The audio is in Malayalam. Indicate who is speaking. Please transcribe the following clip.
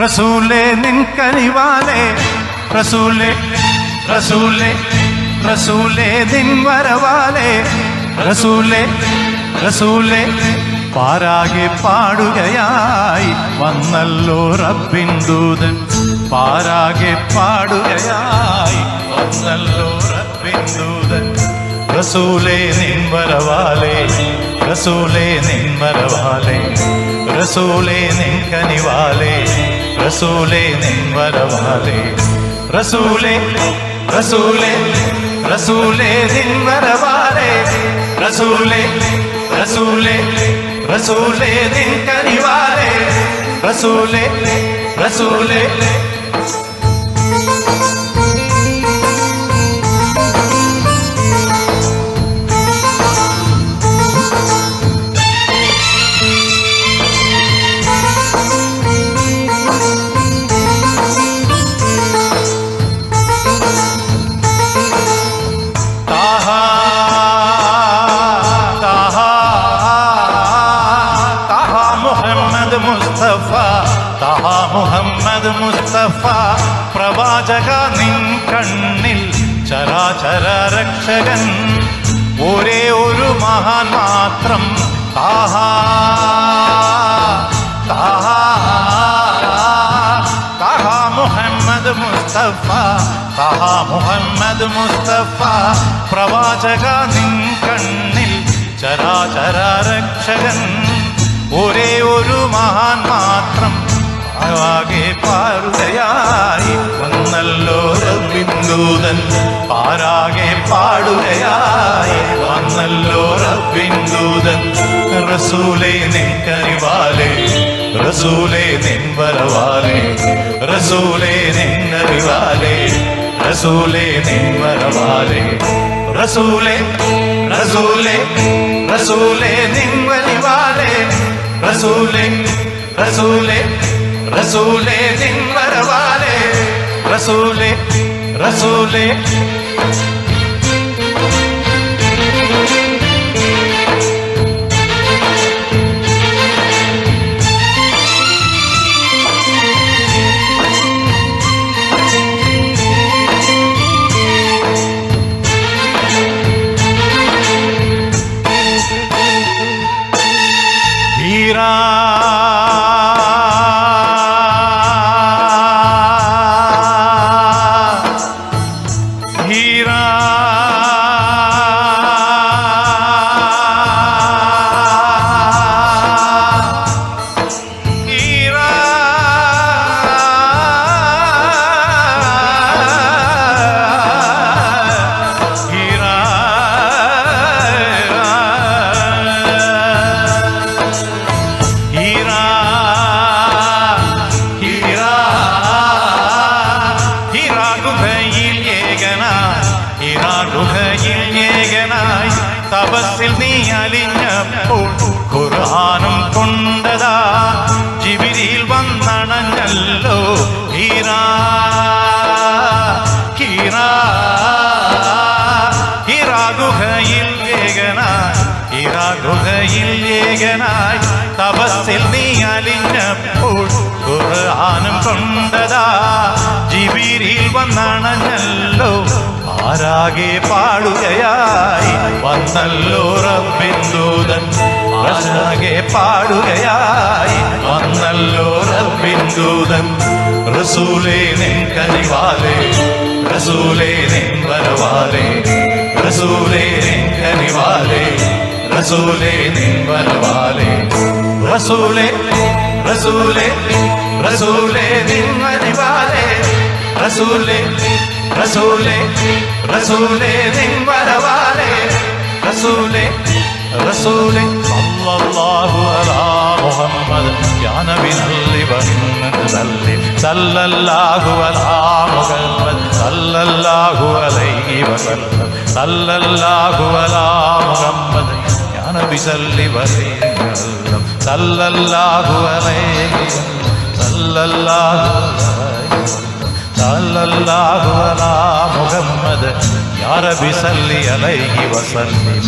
Speaker 1: റസൂലേ നിൻ കനിവാലേ റസൂലെ റസൂലെ റസൂലേ നിൻ വരവാലെ റസൂലെ റസൂലെ പാരാകെ പാടുകയായി വന്നല്ലോ റബ്ബിൻ ദൂതൻ. പാരാകെ പാടുകയായി വന്നല്ലോ റബ്ബിൻ ദൂതൻ. റസൂലെ നിൻ വരവാലേ റസൂലെ നിൻ വരവാലേ റസൂലെ നിൻ കനിവാലേ റസൂലേ നിൻ വരവാലേ റസൂലേ റസൂലേ റസൂലേ നിൻ വരവാലേ റസൂലേ റസൂലേ റസൂലേ നിൻ കനിവാലേ റസൂലേ റസൂലേ മുഹമ്മദ് മുസ്തഫ താഹാ മുഹമ്മദ് മുസ്തഫ. പ്രവാചക നിൻ കണ്ണിൽ ചരാചര രക്ഷകൻ. ഒരേ ഒരു മഹാൻ മാത്രം താഹാ താഹാ താഹാ മുഹമ്മദ് മുസ്തഫ താഹാ മുഹമ്മദ് മുസ്തഫ. പ്രവാചക നിൻ കണ്ണിൽ ചരാചര രക്ഷകൻ. മഹാൻ മാത്രം ആകെ പാടുകയായി. വന്നല്ലോ റബ്ബിന്ദൂതൻ പാരാകെ പാടുകയായി. വന്നല്ലോ റബ്ബിന്ദൂതൻ റസൂലേ നിൻ കരിവാലേ റസൂലേ നിൻ വരവാലേ റസൂലേ നിൻ അറിവാലേ റസൂലേ നിൻ വരവാലേ റസൂലേ റസൂലേ റസൂലേ നിൻ വരിവാലേ. ரசூலே ரசூலே ரசூலே தின் வரவாலே ரசூலே ரசூலே തപസ്സിൽ നീ അലിഞ്ഞപ്പോൾ ഖുർആാനും കൊണ്ടതാ. ജിബിരിയിൽ വന്നണഞ്ഞല്ലോ ഹീറാ. ഹീറാ. ഹീറാ ഗുഹയിൽ ഏകനായി. ഹീറാ ഗുഹയിൽ ഏകനായി. തപസ്സിൽ നീ അലിഞ്ഞപ്പോൾ ഖുർആാനും കൊണ്ടതാ. ജിബിരിയിൽ വന്നണഞ്ഞല്ലോ ആരാകെ പാടുകയായി വന്നല്ലോ റബ്ബിന്ദൂതൻ ആരാകെ പാടുകയായി വന്നല്ലോ റബ്ബിന്ദൂതൻ റസൂലേ നിൻ കനിവാലേ റസൂലേ നിൻ വരവാലേ റസൂലേ നിൻ കനിവാലേ റസൂലേ നിൻ വരവാലേ റസൂലേ റസൂലേ റസൂലേ നിൻ വരവാലേ റസൂലേ റസൂലേ റസൂലേ നിൻ വരവാലേ റസൂലേ റസൂലേ സല്ലല്ലാഹു അലാ മുഹമ്മദ് യാ നബി നല്ലി വന്നത് നല്ലി സല്ലല്ലാഹു അലാ മുഹമ്മദ് സല്ലല്ലാഹു അലൈഹി വസല്ലം സല്ലല്ലാഹു അലാ മുഹമ്മദ് യാ നബി സല്ലി വസല്ലം സല്ലല്ലാഹു അലൈഹി സല്ലല്ലാഹു അലൈഹി സല്ലല്ലാഹു ಸಲ್ಲಲ್ಲಾಹುವಲ ಮುಹಮ್ಮದ ಯಾರ ಬಿಸಲ್ಲಿ ಅಲೈಹಿ ವಸಲ್ಲಿಂ